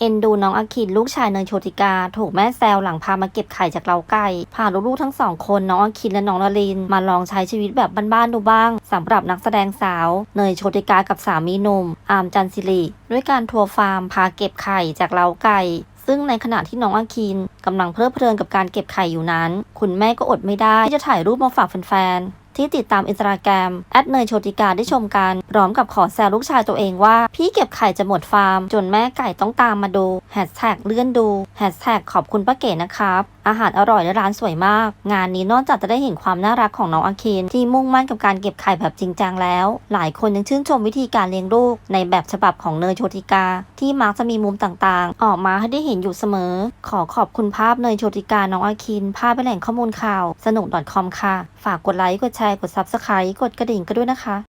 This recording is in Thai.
เอ็นดูน้องอาคินลูกชายเนยโชติกา ถูกแม่แซวหลังพามาเก็บไข่จากเล้าไก่พาลูกๆทั้งสองคนน้องอาคินและน้องนาริน มาลองใช้ชีวิตแบบบ้านๆดูบ้างสำหรับนักแสดงสาว เนยโชติกากับสามีหนุ่ม อามจันสิริด้วยการทัวร์ฟาร์มพาเก็บไข่จากเล้าไก่ซึ่งในขณะที่น้องอาคินกำลังเพลิดเพลินกับการเก็บไข่อยู่นั้น คุณแม่ก็อดไม่ได้ที่จะถ่ายรูปมาฝากแฟนๆ ที่ติดตามอินสตาแกรมแอดเนยโชติกาได้ชมกันพร้อมกับขอแซวลูกชายตัวเองว่า พี่เก็บไข่จะหมดฟาร์ม จนแม่ไก่ต้องตามมาดูแฮชแท็กเลื่อนดู แฮชแท็กขอบคุณป้าเก๋นะครับ อาหารอร่อยและร้านสวยมาก งานนี้นอกจากจะได้เห็นความน่ารักของน้องอาคิน ที่มุ่งมั่นกับการเก็บไข่แบบจริงจังแล้ว หลายคนยังชื่นชมวิธีการเลี้ยงลูก ในแบบฉบับของเนยโชติกา ที่มักจะมีมุมต่างๆ ออกมาให้ได้เห็นอยู่เสมอ ขอขอบคุณภาพเนยโชติกาน้องอาคิน ภาพเป็นแหล่งข้อมูลข่าว สนุก .com ค่ะ ฝากกดไลค์กดแชร์กด Subscribe กดกระดิ่งก็ด้วยนะคะ